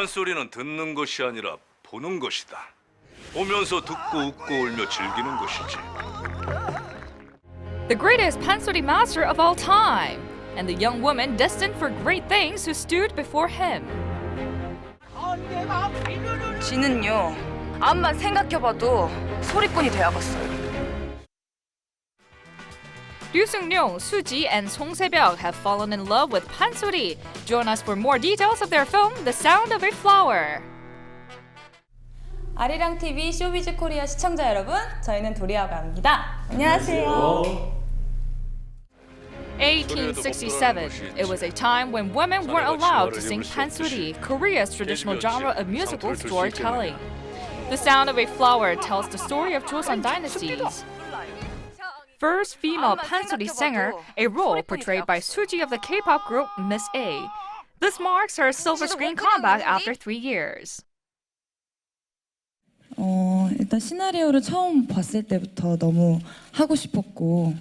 판소리는 듣는 것이 아니라 보는 것이다. 보면서 듣고 웃고 울며 즐기는 것이지. The greatest pansori master of all time, and the young woman destined for great things who stood before him. 지는요 암만 생각해봐도 소리꾼이 되어갔어요. Ryu Seung-ryung, Suji, and Song Se-byuk have fallen in love with pansori. Join us for more details of their film, The Sound of a Flower. 아리랑 TV 쇼비즈 코리아 시청자 여러분, 저희는 도리아가 합니다. 안녕하세요. 1867. It was a time when women weren't allowed to sing pansori, Korea's traditional genre of musical storytelling. The Sound of a Flower tells the story of Joseon dynasties. First female pansori singer, a role portrayed by Suji of the K-pop group Miss A. This marks her silver screen comeback after three years. 어, 일단 시나리오를 처음 봤을 때부터 너무 하고 싶었고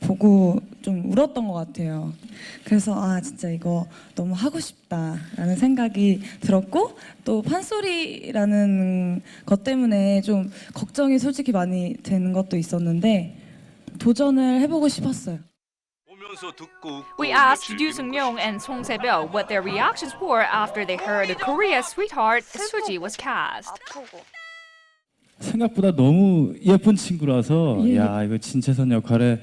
보고 좀 울었던 것 같아요. 그래서 아 진짜 이거 너무 하고 싶다라는 생각이 들었고 또 판소리라는 것 때문에 좀 걱정이 솔직히 많이 되는 것도 있었는데 도전을 해보고 싶었어요. We asked Yoo Seung-young and Song Se-byuk what their reactions were after they heard Korea's sweetheart Suji was cast. 아프고 생각보다 너무 예쁜 친구라서 예. 야 이거 진채선 역할에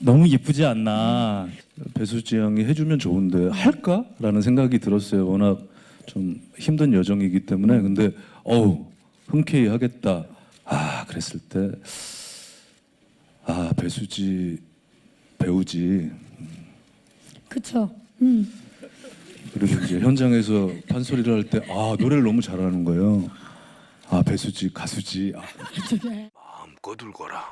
너무 예쁘지 않나 배수지 형이 해주면 좋은데 할까라는 생각이 들었어요. 워낙 좀 힘든 여정이기 때문에 근데 어우 흔쾌히 하겠다. 아 그랬을 때아 배수지 배우지. 그쵸. 그리고 이제 현장에서 판소리를 할 때 아 노래를 너무 잘하는 거예요. 아 배수지 가수지. 아.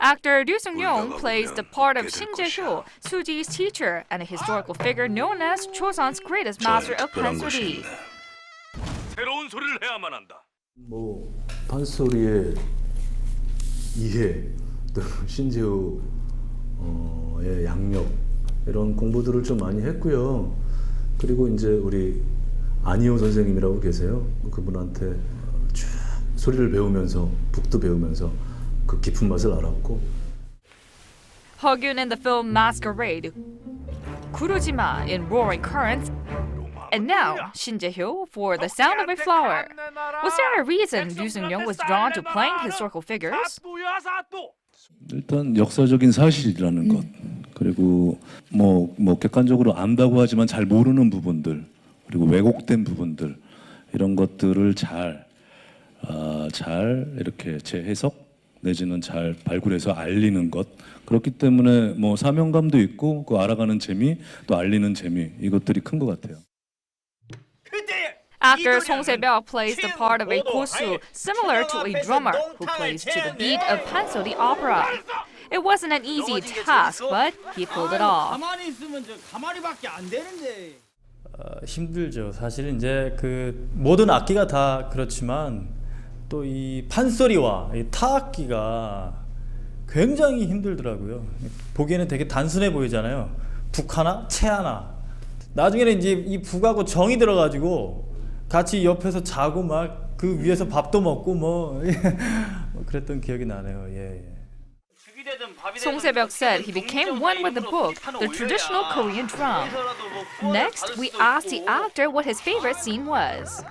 Actor Ryu Seung-young plays the part of Shin Jae-hyo, Suji's teacher, and a historical figure known as Chosun's greatest master of. 있네. 새로운 소리를 해야만 한다. 뭐 판소리의 이해 또 신재 우의 양력 이런 공부들을 좀 많이 했고요. 그리고 이제 우리 안희호 선생님이라고 계세요. 그분한테 쭉 소리를 배우면서 북도 배우면서 그 깊은 맛을 알았고 Hogyun in the film Masquerade, Kurojima in Roaring Currents, and now Shin Jae-hyo for The Sound of a Flower. Was there a reason Ryu Seung-young was drawn to playing historical figures? 일단 역사적인 사실이라는 것 그리고 뭐, 뭐 객관적으로 안다고 하지만 잘 모르는 부분들 그리고 왜곡된 부분들 이런 것들을 잘, 아, 잘 이렇게 재해석 내지는 잘 발굴해서 알리는 것 그렇기 때문에 뭐 사명감도 있고 그 알아가는 재미 또 알리는 재미 이것들이 큰 것 같아요. Actor Song Se-byuk plays the part of a kosu, similar to a drummer who plays to the beat of pansori opera. It wasn't an easy task, but he pulled it off. 가만히 있으면 저 가만히밖에 안 되는데. 어, 힘들죠. 사실 이제 그 모든 악기가 다 그렇지만 또 이 판소리와 이 타악기가 굉장히 힘들더라고요. 보기에는 되게 단순해 보이잖아요. 북 하나, 채 하나. 나중에는 이제 이 북하고 정이 들어가지고 같이 옆에서 자고 막 그 위에서 밥도 먹고 뭐, 뭐 그랬던 기억이 나네요. 예. 예. Song said he became one with the book, the traditional Korean drum. Next, we asked the actor what his favorite scene was.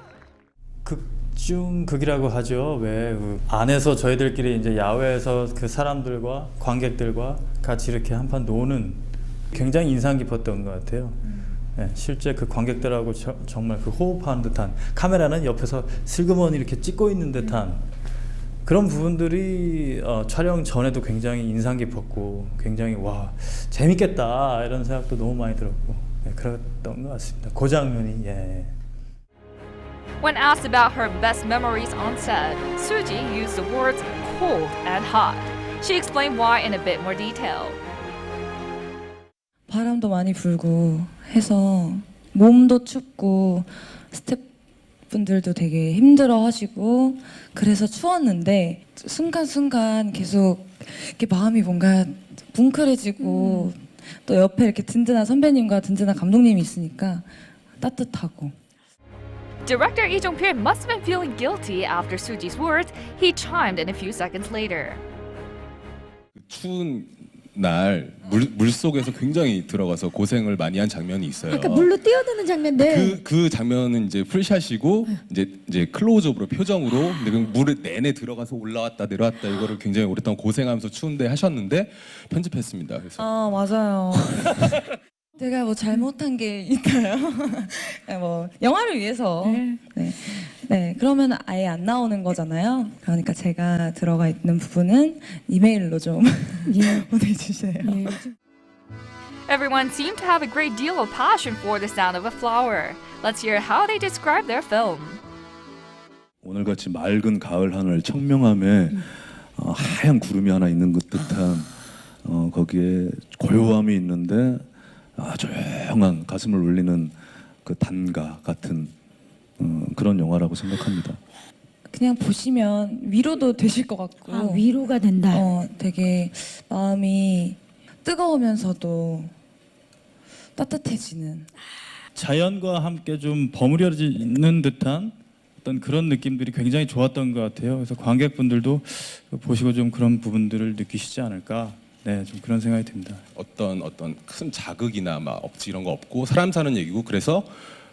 극중 극이라고 하죠. 왜그 안에서 저희들끼리 이제 야외에서 그 사람들과 관객들과 같이 이렇게 한판 노는 굉장히 인상 깊었던 것 같아요. 네, 실제 그 관객들하고 저- 정말 그 호흡하는 듯한 카메라는 옆에서 슬그머니 이렇게 찍고 있는 듯한 그런 부분들이 어, 촬영 전에도 굉장히 인상 깊었고 굉장히 와 재밌겠다 이런 생각도 너무 많이 들었고 네, 그랬던 것 같습니다. 그 장면이 예. When asked about her best memories on set, Suji used the words cold and hot. She explained why in a bit more detail. 바람도 많이 불고 해서 몸도 춥고 스태프분들도 되게 힘들어 하시고 그래서 추웠는데 순간순간 계속 이렇게 마음이 뭔가 뭉클해지고 또 옆에 이렇게 든든한 선배님과 든든한 감독님이 있으니까 따뜻하고 Director Lee Jong-pil must have been feeling guilty after Suji's words. He chimed in a few seconds later. 추운 날 물 물 속에서 굉장히 들어가서 고생을 많이 한 장면이 있어요. 아까 물로 뛰어드는 장면인데 그, 그 장면은 이제 풀샷이고 이제 이제 클로즈업으로 표정으로 근데 그 물에 내내 들어가서 올라왔다 내려왔다 이거를 굉장히 오랫동안 고생하면서 추운데 하셨는데 편집했습니다. 그래서 아 맞아요. 제가 뭐 잘못한 게 있나요? 네, 뭐 영화를 위해서 네. 네 그러면 아예 안 나오는 거잖아요. 그러니까 제가 들어가 있는 부분은 이메일로 좀 보내주세요. Everyone seemed to have a great deal of passion for the sound of a flower. Let's hear how they describe their film. 오늘같이 맑은 가을 하늘 청명함에 어, 하얀 구름이 하나 있는 것 듯한 어, 거기에 고요함이 있는데 아, 조용한 가슴을 울리는 그 단가 같은 어, 그런 영화라고 생각합니다. 그냥 보시면 위로도 되실 것 같고 아, 위로가 된다. 어, 되게 마음이 뜨거우면서도 따뜻해지는 자연과 함께 좀 버무려지는 듯한 어떤 그런 느낌들이 굉장히 좋았던 것 같아요. 그래서 관객분들도 보시고 좀 그런 부분들을 느끼시지 않을까. 네, 좀 그런 생각이 듭니다. 어떤 어떤 큰 자극이나 막 억지 이런 거 없고 사람 사는 얘기고 그래서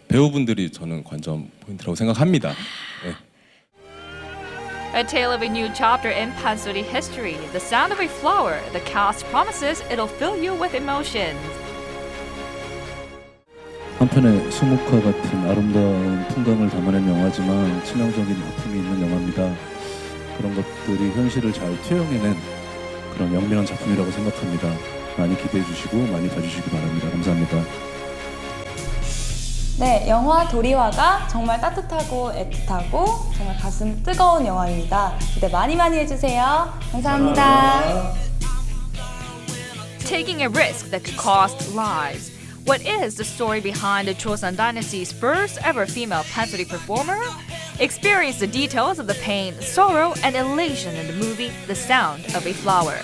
배우분들이 저는 관전 포인트라고 생각합니다. 네. A tale of a new chapter in Pansori history. The sound of a flower. The cast promises it'll fill you with emotions. 한편의 수묵화 같은 아름다운 풍광을 담아낸 영화지만 치명적인 아픔이 있는 영화입니다. 그런 것들이 현실을 잘 투영해낸 그런 영민한 작품이라고 생각합니다. 많이 기대해 주시고 많이 봐주시기 바랍니다. 감사합니다. 네, 영화 도리와가 정말 따뜻하고 애틋하고 정말 가슴 뜨거운 영화입니다. 기대 많이 많이 해주세요. 감사합니다. Taking a risk that could cost lives. What is the story behind the Joseon Dynasty's first ever female pansori performer? Experience the details of the pain, sorrow, and elation in the movie The Sound of a Flower.